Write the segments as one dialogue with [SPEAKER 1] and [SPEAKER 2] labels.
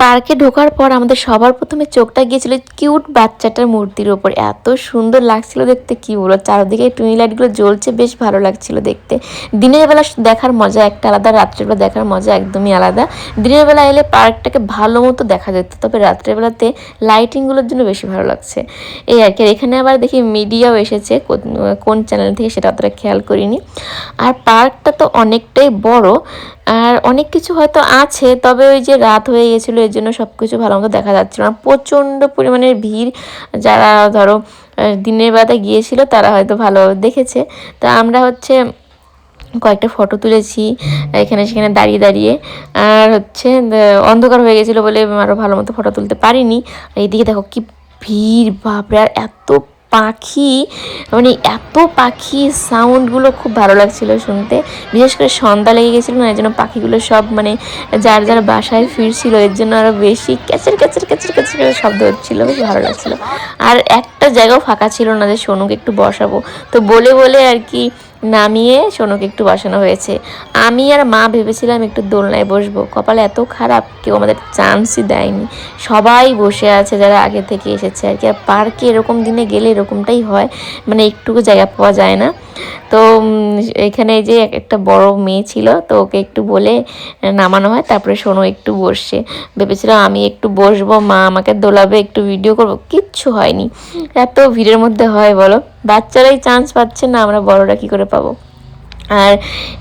[SPEAKER 1] পার্কে ঢোকার পর আমাদের সবার প্রথমে চোখটা গিয়েছিল কিউট বাচ্চাটার মূর্তির ওপর। এত সুন্দর লাগছিল দেখতে, কি বলো চারদিকে টুনি লাইটগুলো জ্বলছে, বেশ ভালো লাগছিল দেখতে। দিনের বেলা দেখার মজা, একটা আলাদা রাত্রেবেলা দেখার মজা একদমই আলাদা। দিনের বেলা এলে পার্কটাকে ভালো মতো দেখা যেত, তবে রাত্রেবেলাতে লাইটিংগুলোর জন্য বেশি ভালো লাগছে। এই আর কি এখানে আবার দেখি মিডিয়াও এসেছে, কোন- চ্যানেল থেকে সেটা অতটা খেয়াল করিনি। আর পার্কটা তো অনেকটাই বড়, আর অনেক কিছু হয়তো আছে, তবে ওই যে রাত হয়ে গেছিল এর জন্য সব কিছু ভালো মতো দেখা যাচ্ছিল না। প্রচণ্ড পরিমাণের ভিড়। যারা ধরো দিনের বেলাতে গিয়েছিল, তারা হয়তো ভালো দেখেছে। তা আমরা হচ্ছে কয়েকটা ফটো তুলেছি, এখানে সেখানে দাঁড়িয়ে দাঁড়িয়ে। আর হচ্ছে অন্ধকার হয়ে গেছিল বলে আরও ভালো মতো ফটো তুলতে পারিনি। আর এইদিকে দেখো কি ভিড়, বাপরে! আর এত পাখি মানে এত পাখি সাউন্ডগুলো খুব ভালো লাগছিল শুনতে। বিশেষ করে সন্ধ্যা লেগে গেছিল না, এর জন্য পাখিগুলো সব মানে যার যার বাসায় ফিরছিল, এর জন্য আরও বেশি ক্যাচের ক্যাচের ক্যাচের ক্যাচের ক্যাচের শব্দ হচ্ছিল, বেশ ভালো লাগছিল। আর একটা জায়গাও ফাঁকা ছিল না যে, সোনুকে একটু বসাবো। তো বলে বলে আর কি নামিয়ে সোনুকে একটু বসানো হয়েছে। আমি আর মা ভেবেছিলাম একটু দোলনায় বসবো। কপাল এত খারাপ, কেউ আমাদের চান্সই দেয়নি। সবাই বসে আছে যারা আগে থেকে এসেছে আর কি। আর পার্কে এরকম দিনে গেলে এরকমটাই হয়। মানে একটুকু জায়গা পাওয়া যায় না। তো এখানে যে একটা বড় মেয়ে ছিল, তো ওকে একটু বলে নামানো হয়, তারপরে সোনু একটু বসছে। ভেবেছিলাম আমি একটু বসবো, মা আমাকে দোলাবে, একটু ভিডিও করব। কিচ্ছু হয়নি। এত ভিড়ের মধ্যে হয়, বলো? বাচ্চারাই চান্স পাচ্ছে না, আমরা বড়রা কি করে পাবো? আর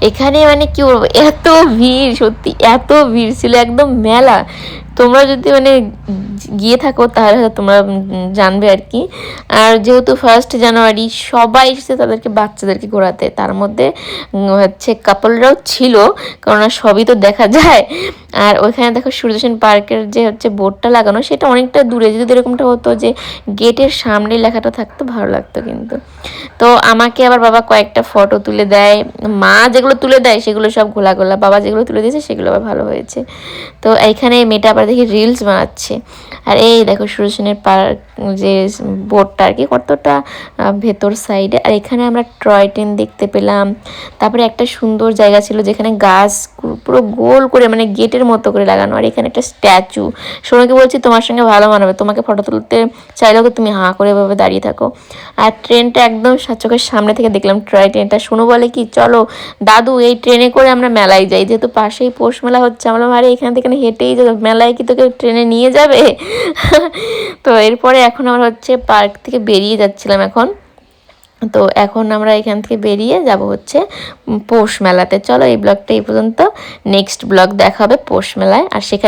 [SPEAKER 1] এখানে মানে কি বলব? এত ভিড়, সত্যি এত ভিড় ছিল, একদম মেলা। তোমরা যদি মানে গিয়ে থাকো, তাহলে হয়তো তোমরা জানবে আর কি। আর যেহেতু ফার্স্ট জানুয়ারি সবাই এসেছে তাদেরকে, বাচ্চাদেরকে ঘোরাতে, তার মধ্যে হচ্ছে কাপলরাও ছিল কারণ সবই তো দেখা যায়। আর ওইখানে দেখো সূর্যসেন পার্কের যে হচ্ছে বোর্ডটা লাগানো, সেটা অনেকটা দূরে। যদি এরকমটা হতো যে গেটের সামনে লেখাটা থাকতো, ভালো লাগতো কিন্তু। তো আমাকে আবার বাবা কয়েকটা ফটো তুলে দেয়। মা যেগুলো তুলে দেয়, সেগুলো সব ঘোলা ঘোলা বাবা যেগুলো তুলে দিয়েছে, সেগুলো আবার ভালো হয়েছে। তো এইখানে মেয়েটা আবার দেখি রিলস বানাচ্ছে। আর এই দেখো সুরসেনের পার্ক। যে বোর্ডটা আর কি, কতটা ভেতর সাইডে আর এখানে আমরা টয় ট্রেন দেখতে পেলাম। তারপরে একটা সুন্দর জায়গা ছিল যেখানে গাছ পুরো গোল করে মানে গেটের মতো করে লাগানো। আর এখানে একটা স্ট্যাচু সোনাকে বলছি, তোমার সঙ্গে ভালো মানাবে। তোমাকে ফটো তুলতে চাইলেও তুমি হাঁ করে এভাবে দাঁড়িয়ে থাকো। আর ট্রেনটা একদম চোখের সামনে থেকে দেখলাম ট্রয় ট্রেনটা। শুনো বলে কি, চলো, দাদু, এই ট্রেনে করে আমরা মেলায় যাই। যেহেতু পাশেই পৌষ মেলা হচ্ছে, আমরা আরে, এখান থেকে হেঁটেই যাব। মেলায় কি তোকে ট্রেনে নিয়ে যাবে? তো এরপরে এখন আমরা হচ্ছে পার্ক থেকে বেরিয়ে যাচ্ছিলাম এখন। তো এখন আমরা এখান থেকে বেরিয়ে যাব হচ্ছে পৌষ মেলাতে। চলো এই ব্লগটা এই পর্যন্ত। নেক্সট ব্লগ দেখা হবে পৌষ মেলায়। আর সেখানে